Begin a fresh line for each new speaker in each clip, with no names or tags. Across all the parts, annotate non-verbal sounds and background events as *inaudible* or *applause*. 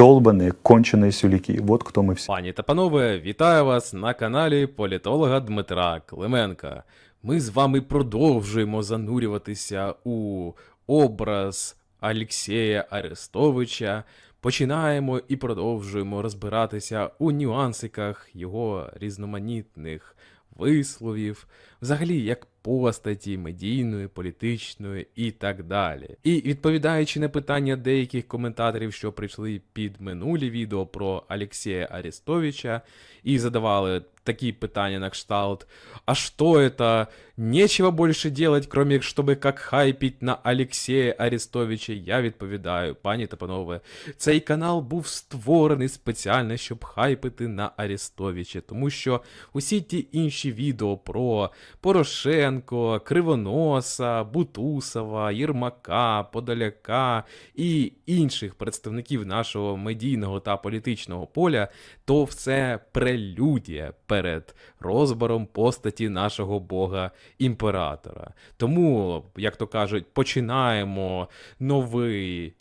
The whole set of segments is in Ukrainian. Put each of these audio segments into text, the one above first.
долбаные, конченые сюляки. Вот кто мы все.
Пані та панове, вітаю вас на каналі політолога Дмитра Клименка. Ми з вами продовжуємо занурюватися у образ Алексія Арестовича. Починаємо і продовжуємо розбиратися у нюансиках його різноманітних висловів, взагалі як постаті медійної, політичної і так далі. І відповідаючи на питання деяких коментаторів, що прийшли під минулі відео про Алексія Арестовича, і задавали такі питання на кшталт: А что это? Нечего больше делать, кроме чтобы как хайпить на Алексея Арестовича. Я відповідаю, пані та панове, цей канал був створений спеціально, щоб хайпити на Арестовича, тому що усі ті інші відео про Порошенко, Кривоноса, Бутусова, Єрмака, Подоляка і інших представників нашого медійного та політичного поля, то все прелюдія перед розбором постаті нашого бога імператора. Тому, як то кажуть, починаємо новий.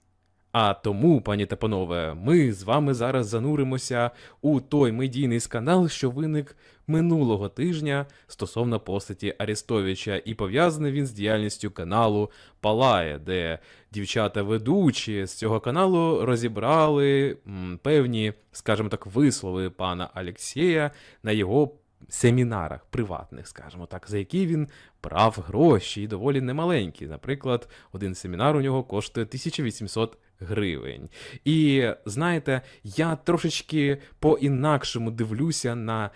А тому, пані та панове, ми з вами зараз зануримося у той медійний скандал, що виник минулого тижня стосовно постаті Арестовича, і пов'язаний він з діяльністю каналу Палає, де дівчата-ведучі з цього каналу розібрали певні, скажімо так, вислови пана Алексія на його семінарах приватних, скажімо так, за які він брав гроші і доволі немаленькі. Наприклад, один семінар у нього коштує 1800 гривень. І знаєте, я трошечки по-інакшому дивлюся на.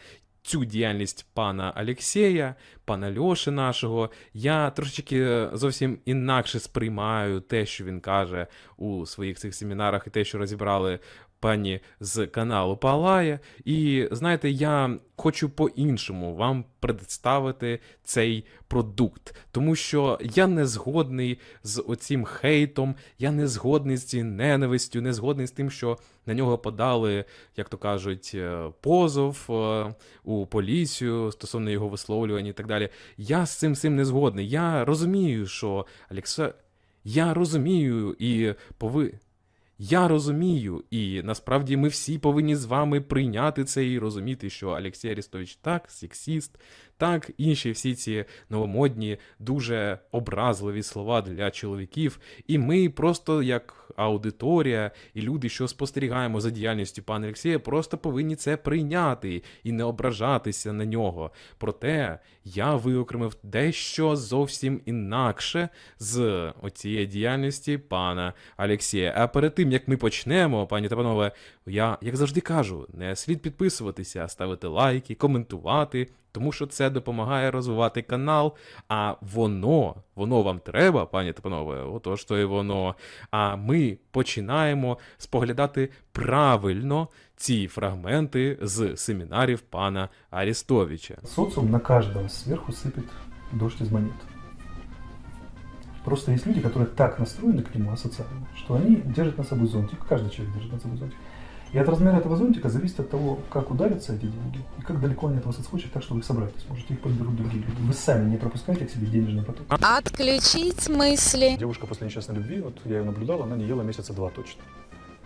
Цю діяльність пана Алексєя, пана Льоши нашого, я трошечки зовсім інакше сприймаю те, що він каже у своїх цих семінарах, і те, що розібрали пані з каналу Палая. І знаєте, я хочу по-іншому вам представити цей продукт, тому що я не згодний з оцім хейтом, я не згодний з цією ненавистю, не згодний з тим, що на нього подали, як то кажуть, е, позов е, у поліцію стосовно його висловлювань і так далі. Я з цим всім не згодний. Я розумію, що Алекса. Я розумію і пови. Я розумію, і насправді ми всі повинні з вами прийняти це і розуміти, що Олексій Арестович так, сексіст, так, інші всі ці новомодні, дуже образливі слова для чоловіків. І ми просто, як аудиторія і люди, що спостерігаємо за діяльністю пана Олексія, просто повинні це прийняти і не ображатися на нього. Проте я виокремив дещо зовсім інакше з оцієї діяльності пана Алексія. А перед тим як ми почнемо, пані та панове, я як завжди кажу, не слід підписуватися, ставити лайки, коментувати. Тому що це допомагає розвивати канал, а воно, воно вам треба, пані та панове, отож то і воно. А ми починаємо споглядати правильно ці фрагменти з семінарів пана Арестовича.
Социум на каждого сверху сыпет дождь из монет. Просто есть люди, которые так настроены к нему асоциально, что они держат на собой зонтик, каждый человек держит на собой зонтик. И от размера этого зонтика зависит от того, как ударятся эти деньги и как далеко они от вас отскочат, так что вы их собрать не сможете, их подберут другие люди. Вы сами не пропускаете к себе денежный поток.
Отключить мысли.
Девушка после несчастной любви, вот я ее наблюдал, она не ела месяца два точно.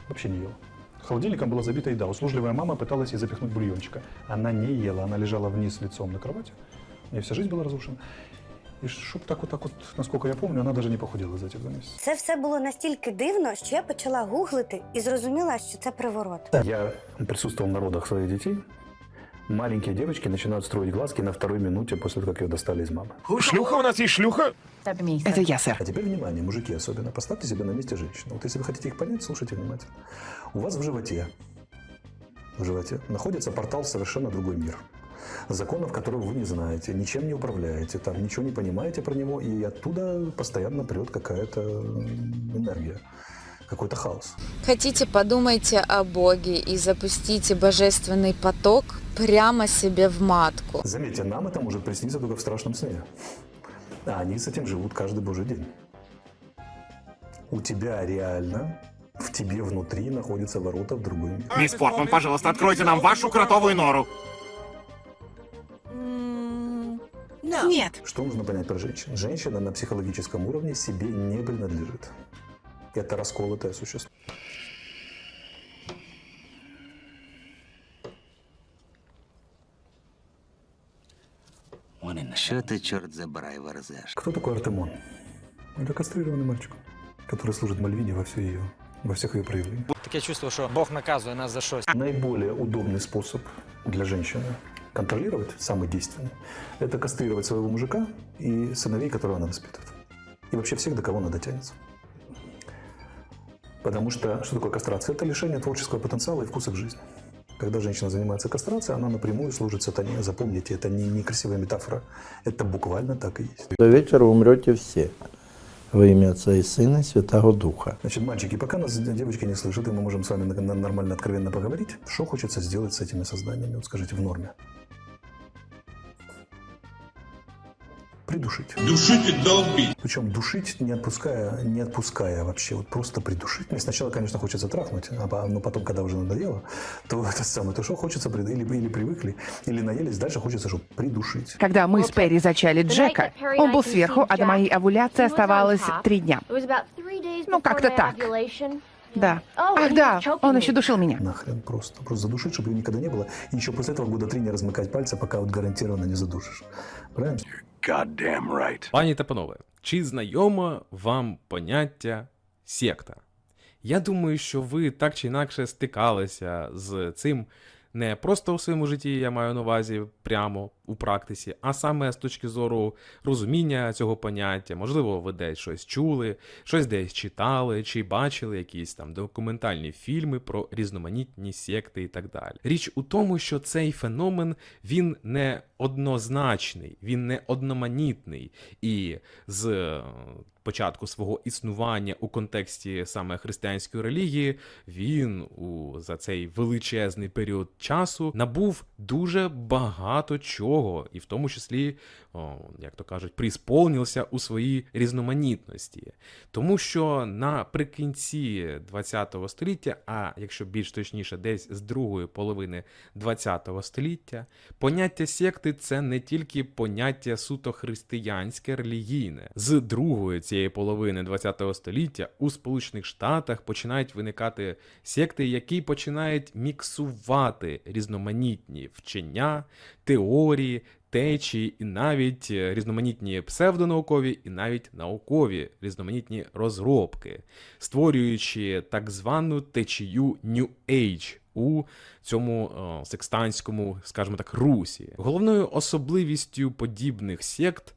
Вообще не ела. Холодильником была забита еда. Услужливая мама пыталась ей запихнуть бульончика. Она не ела, она лежала вниз лицом на кровати. У нее вся жизнь была разрушена. И чтоб так вот, так вот, насколько я помню, она даже не похудела за эти два месяца.
Це все було настільки дивно, що я почала гуглити і зрозуміла, що це приворот.
Я присутствовал на родах своих детей. Маленькие девочки начинают строить глазки на второй минуте после того, как ее достали из мамы.
Шлюха у нас есть шлюха?
Это я, сэр.
А теперь внимание, мужики особенно, поставьте себя на месте женщины. Вот если вы хотите их понять, слушайте внимательно. У вас в животе, в животе находится портал в совершенно другой мир. Законов, которых вы не знаете, ничем не управляете, там ничего не понимаете про него, и оттуда постоянно прет какая-то энергия, какой-то хаос.
Хотите, подумайте о Боге и запустите божественный поток прямо себе в матку.
Заметьте, нам это может присниться только в страшном сне. А они с этим живут каждый божий день. У тебя реально в тебе внутри находятся ворота в другой мир.
Мисс Портман, пожалуйста, откройте нам вашу кротовую нору.
Нет. Нет.
Что нужно понять про женщин? Женщина на психологическом уровне себе не принадлежит. Это расколотое существо.
Что ты, черт забирай, верзешь?
Кто такой Артемон? Это кастрированный мальчик, который служит Мальвине во всей ее во всех ее проявлениях.
Так я чувствую, что Бог наказывает нас за щось.
Наиболее удобный способ для женщины контролировать, самый действенный, это кастрировать своего мужика и сыновей, которые она воспитывает. И вообще всех, до кого она дотянется. Потому что что такое кастрация? Это лишение творческого потенциала и вкуса к жизни. Когда женщина занимается кастрацией, она напрямую служит сатане. Запомните, это не некрасивая метафора. Это буквально так и есть.
До вечера умрете все. Во имя Отца и Сына и Святого Духа.
Значит, мальчики, пока нас девочки не слышат, и мы можем с вами на- на- нормально, откровенно поговорить, что хочется сделать с этими созданиями? Вот скажите, в норме. Придушить.
Душить и долбить.
Причем душить, не отпуская, не отпуская вообще, вот просто придушить. Мне сначала, конечно, хочется трахнуть, а но потом, когда уже надоело, то *laughs* это самое, то что хочется, или, или привыкли, или наелись, дальше хочется, чтобы придушить.
Когда мы с Перри зачали Джека, он был сверху, а до моей овуляции оставалось три дня.
Ну,
как-то так. Да. Ах, да, он еще душил меня.
Нахрен просто. Просто задушить, чтобы ее никогда не было. И еще после этого года три не размыкать пальцы, пока вот гарантированно не задушишь. Правильно?
Goddamn right.
Пані та панове, чи знайомо вам поняття секта? Я думаю, що ви так чи інакше стикалися з цим не просто у своєму житті, я маю на увазі прямо у практиці, а саме з точки зору розуміння цього поняття. Можливо, ви десь щось чули, щось десь читали, чи бачили якісь там документальні фільми про різноманітні секти і так далі. Річ у тому, що цей феномен він не однозначний, він не одноманітний. І з е, початку свого існування у контексті саме християнської релігії, він у за цей величезний період часу набув дуже багато чого, і в тому числі, як то кажуть, присповнився у своїй різноманітності. Тому що наприкінці ХХ століття, а якщо більш точніше, десь з другої половини ХХ століття, поняття секти це не тільки поняття суто християнське релігійне. З другої цієї половини ХХ століття у Сполучених Штатах починають виникати секти, які починають міксувати різноманітні вчення, теорії, течії і навіть е, різноманітні псевдонаукові і навіть наукові різноманітні розробки, створюючи так звану течію New Age у цьому о, секстанському, скажімо так, русі. Головною особливістю подібних сект,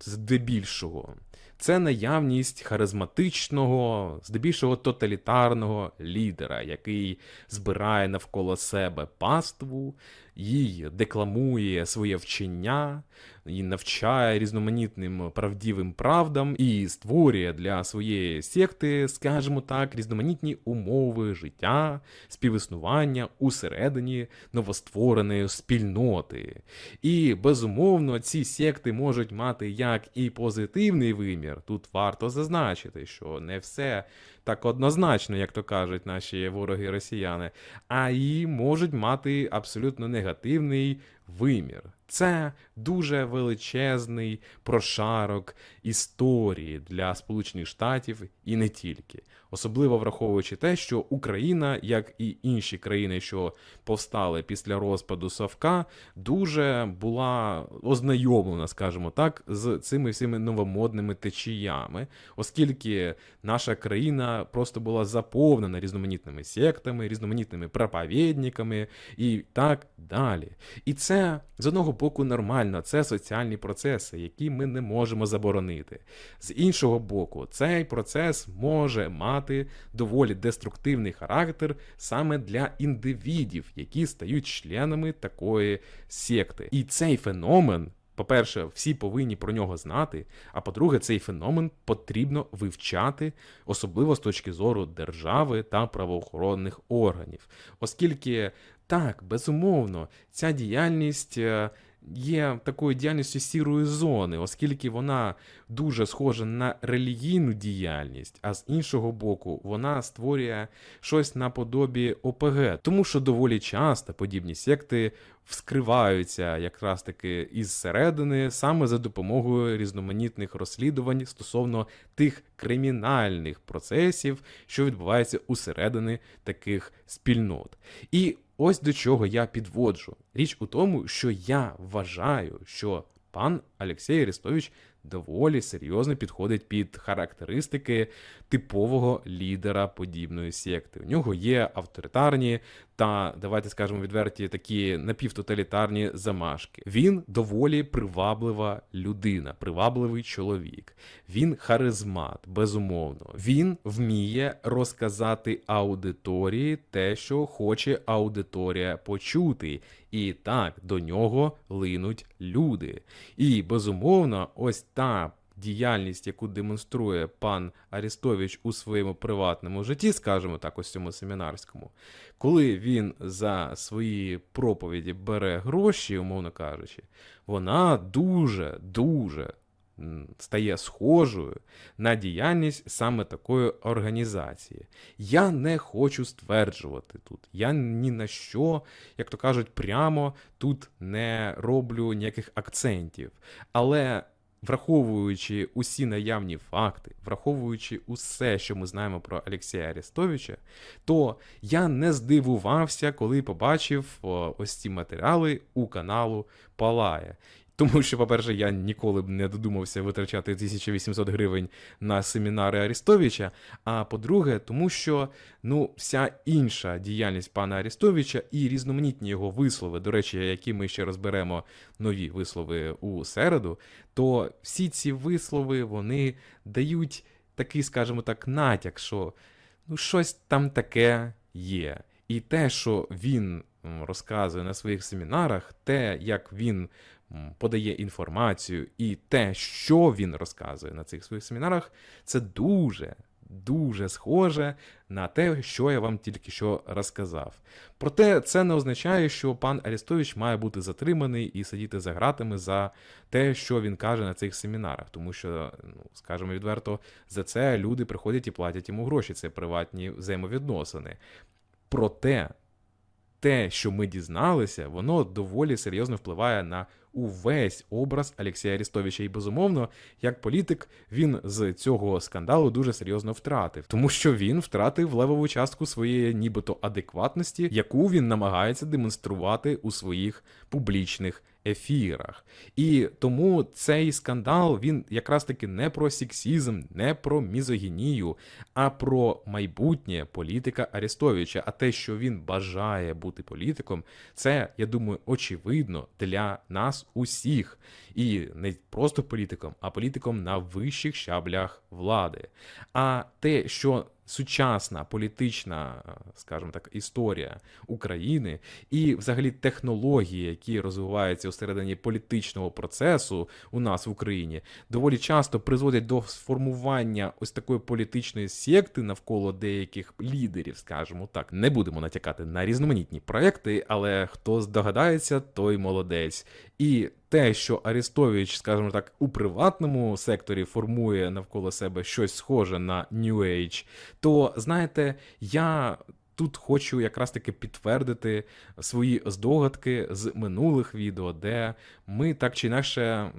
здебільшого, це наявність харизматичного, здебільшого тоталітарного лідера, який збирає навколо себе паству, їй декламує своє вчення, і навчає різноманітним правдивим правдам і створює для своєї секти, скажімо так, різноманітні умови життя, співіснування усередині новоствореної спільноти. І безумовно, ці секти можуть мати як і позитивний вимір. Тут варто зазначити, що не все так однозначно, як то кажуть наші вороги росіяни, а і можуть мати абсолютно негативний вимір. Це дуже величезний прошарок історії для Сполучених Штатів і не тільки, особливо враховуючи те, що Україна, як і інші країни, що повстали після розпаду Совка, дуже була ознайомлена, скажімо так, з цими всіми новомодними течіями, оскільки наша країна просто була заповнена різноманітними сектами, різноманітними проповідниками і так далі. І це з одного боку нормально, це соціальні процеси, які ми не можемо заборонити. З іншого боку, цей процес може мати доволі деструктивний характер саме для індивідів, які стають членами такої секти. І цей феномен. По-перше, всі повинні про нього знати. А по-друге, цей феномен потрібно вивчати, особливо з точки зору держави та правоохоронних органів. Оскільки так, безумовно, ця діяльність е, є такою діяльністю сірої зони, оскільки вона дуже схожа на релігійну діяльність, а з іншого боку, вона створює щось наподобі ОПГ, тому що доволі часто подібні секти вскриваються якраз таки із середини саме за допомогою різноманітних розслідувань стосовно тих кримінальних процесів, що відбуваються усередини таких спільнот. І ось до чого я підводжу. Річ у тому, що я вважаю, що пан Олексій Арестович доволі серйозно підходить під характеристики типового лідера подібної секти. У нього є авторитарні та, давайте скажемо відверті, такі напівтоталітарні замашки. Він доволі приваблива людина, привабливий чоловік. Він харизмат, безумовно. Він вміє розказати аудиторії те, що хоче аудиторія почути. І так до нього линуть люди. І безумовно, ось та діяльність, яку демонструє пан Арестович у своєму приватному житті, скажімо так, ось цьому семінарському, коли він за свої проповіді бере гроші, умовно кажучи, вона дуже, дуже стає схожою на діяльність саме такої організації. Я не хочу стверджувати тут. Я ні на що, як то кажуть, прямо тут не роблю ніяких акцентів. Але враховуючи усі наявні факти, враховуючи усе, що ми знаємо про Олексія Арестовича, то я не здивувався, коли побачив ось ці матеріали у каналу Палає. Тому що, по-перше, я ніколи б не додумався витрачати 1800 гривень на семінари Арестовича. А по-друге, тому що ну, вся інша діяльність пана Арестовича і різноманітні його вислови, до речі, які ми ще розберемо нові вислови у середу, то всі ці вислови вони дають такий, скажімо так, натяк, що ну, щось там таке є. І те, що він розказує на своїх семінарах, те, як він подає інформацію, і те, що він розказує на цих своїх семінарах, це дуже. Дуже схоже на те, що я вам тільки що розказав. Проте це не означає, що пан Арестович має бути затриманий і сидіти за ґратами за те, що він каже на цих семінарах. Тому що, ну скажімо відверто, за це люди приходять і платять йому гроші. Це приватні взаємовідносини. Проте те, що ми дізналися, воно доволі серйозно впливає на увесь образ Олексія Арістовича. І безумовно, як політик, він з цього скандалу дуже серйозно втратив, тому що він втратив левову частку своєї нібито адекватності, яку він намагається демонструвати у своїх публічних ефірах. І тому цей скандал він якраз таки не про сексізм, не про мізогінію, а про майбутнє політика Арестовича. А те, що він бажає бути політиком, це, я думаю, очевидно для нас усіх. І не просто політиком, а політиком на вищих щаблях влади. А те, що сучасна політична, е, скажімо так, історія України і взагалі технології, які розвиваються усередині політичного процесу у нас в Україні, доволі часто призводять до сформування ось такої політичної секти навколо деяких лідерів, скажімо так. Не будемо натякати на різноманітні проекти, але хто здогадається, той молодець. І те, що Арестович, скажімо так, у приватному секторі формує навколо себе щось схоже на New Age, то знаєте, я. Тут хочу якраз таки підтвердити свої здогадки з минулих відео, де ми так чи інакше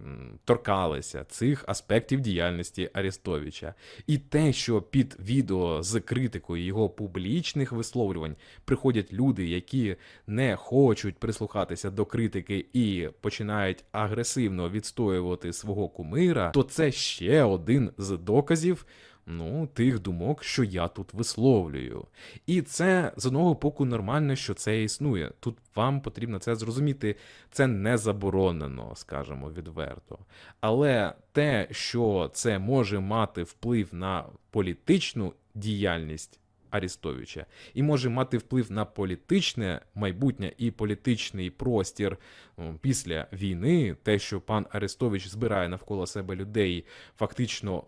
торкалися цих аспектів діяльності Арестовича. І те, що під відео з критикою його публічних висловлювань приходять люди, які не хочуть прислухатися до критики і починають агресивно відстоювати свого кумира, то це ще один з доказів. Ну, тих думок, що я тут висловлюю. І це з одного боку нормально, що це існує. Тут вам потрібно це зрозуміти. Це не заборонено, скажімо відверто. Але те, що це може мати вплив на політичну діяльність Арістовича і може мати вплив на політичне майбутнє і політичний простір після війни, те, що пан Арестович збирає навколо себе людей, фактично,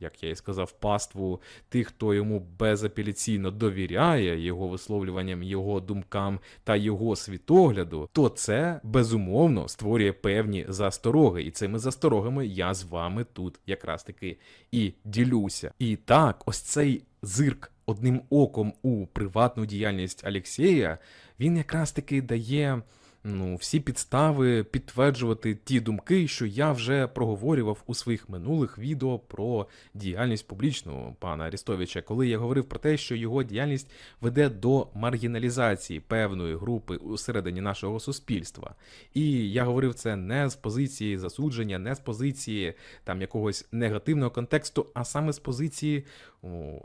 як я і сказав, паству тих, хто йому безапеляційно довіряє його висловлюванням, його думкам та його світогляду, то це безумовно створює певні застороги. І цими засторогами я з вами тут якраз таки і ділюся. І так, ось цей зирк одним оком у приватну діяльність Алексєя, він якраз таки дає ну, всі підстави підтверджувати ті думки, що я вже проговорював у своїх минулих відео про діяльність публічну пана Арістовича, коли я говорив про те, що його діяльність веде до маргіналізації певної групи усередині нашого суспільства. І я говорив це не з позиції засудження, не з позиції там якогось негативного контексту, а саме з позиції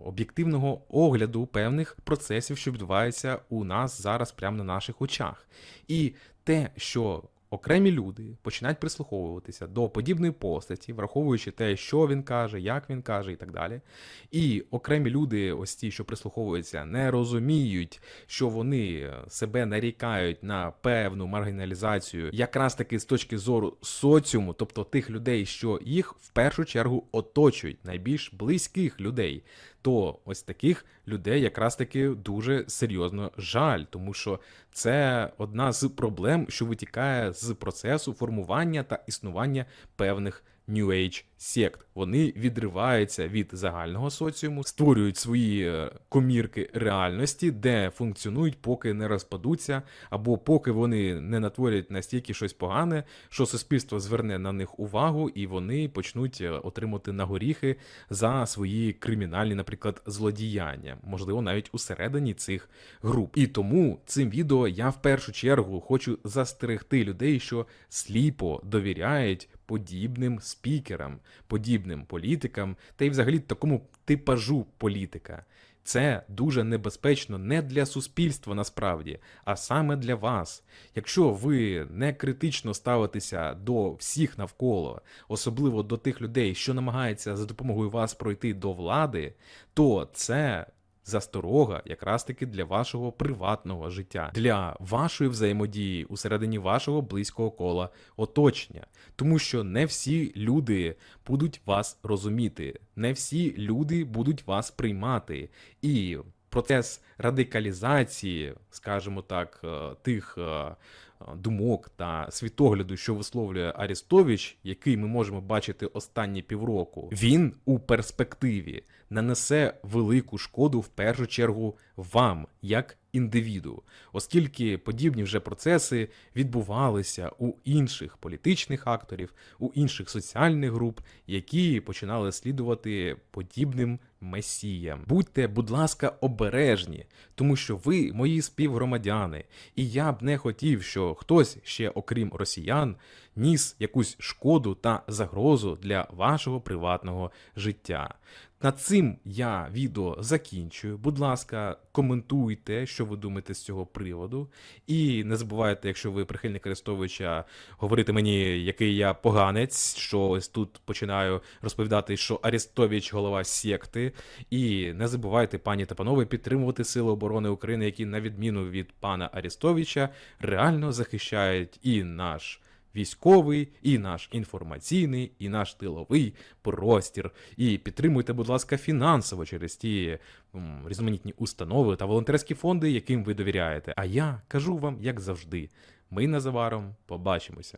об'єктивного огляду певних процесів, що відбуваються у нас зараз прямо на наших очах. І те, що окремі люди починають прислуховуватися до подібної постаті, враховуючи те, що він каже, як він каже, і так далі. І окремі люди, ось ті, що прислуховуються, не розуміють, що вони себе нарікають на певну маргіналізацію, якраз таки з точки зору соціуму, тобто тих людей, що їх в першу чергу оточують, найбільш близьких людей. То ось таких людей якраз таки дуже серйозно жаль, тому що це одна з проблем, що витікає з процесу формування та існування певних New Age сект. Вони відриваються від загального соціуму, створюють свої е, комірки реальності, де функціонують, поки не розпадуться, або поки вони не натворять настільки щось погане, що суспільство зверне на них увагу, і вони почнуть е, отримати нагоріхи за свої кримінальні, наприклад, злодіяння, можливо, навіть усередині цих груп. І тому цим відео я в першу чергу хочу застерегти людей, що сліпо довіряють подібним спікерам, подібним політикам та й взагалі такому типажу політика. Це дуже небезпечно не для суспільства насправді, а саме для вас. Якщо ви не критично ставитеся до всіх навколо, особливо до тих людей, що намагаються за допомогою вас пройти до влади, то це засторога якраз таки для вашого приватного життя, для вашої взаємодії усередині вашого близького кола оточення. Тому що не всі люди будуть вас розуміти, не всі люди будуть вас приймати. І процес радикалізації, скажімо так, е, тих е, думок та світогляду, що висловлює Арістович, який ми можемо бачити останні півроку, він у перспективі нанесе велику шкоду в першу чергу вам, як індивіду, оскільки подібні вже процеси відбувалися у інших політичних акторів, у інших соціальних груп, які починали слідувати подібним месіям. Будьте, будь ласка, обережні, тому що ви мої співгромадяни, і я б не хотів, що хтось ще, окрім росіян, ніс якусь шкоду та загрозу для вашого приватного життя. Над цим я відео закінчую. Будь ласка, коментуйте, що ви думаєте з цього приводу. І не забувайте, якщо ви прихильник Арестовича, говорити мені, який я поганець, що ось тут починаю розповідати, що Арестович голова секти. І не забувайте, пані та панове, підтримувати Сили оборони України, які, на відміну від пана Арестовича, реально захищають і наш військовий, і наш інформаційний, і наш тиловий простір. І підтримуйте, будь ласка, фінансово через ті м, різноманітні установи та волонтерські фонди, яким ви довіряєте. А я кажу вам, як завжди, ми незабаром побачимося.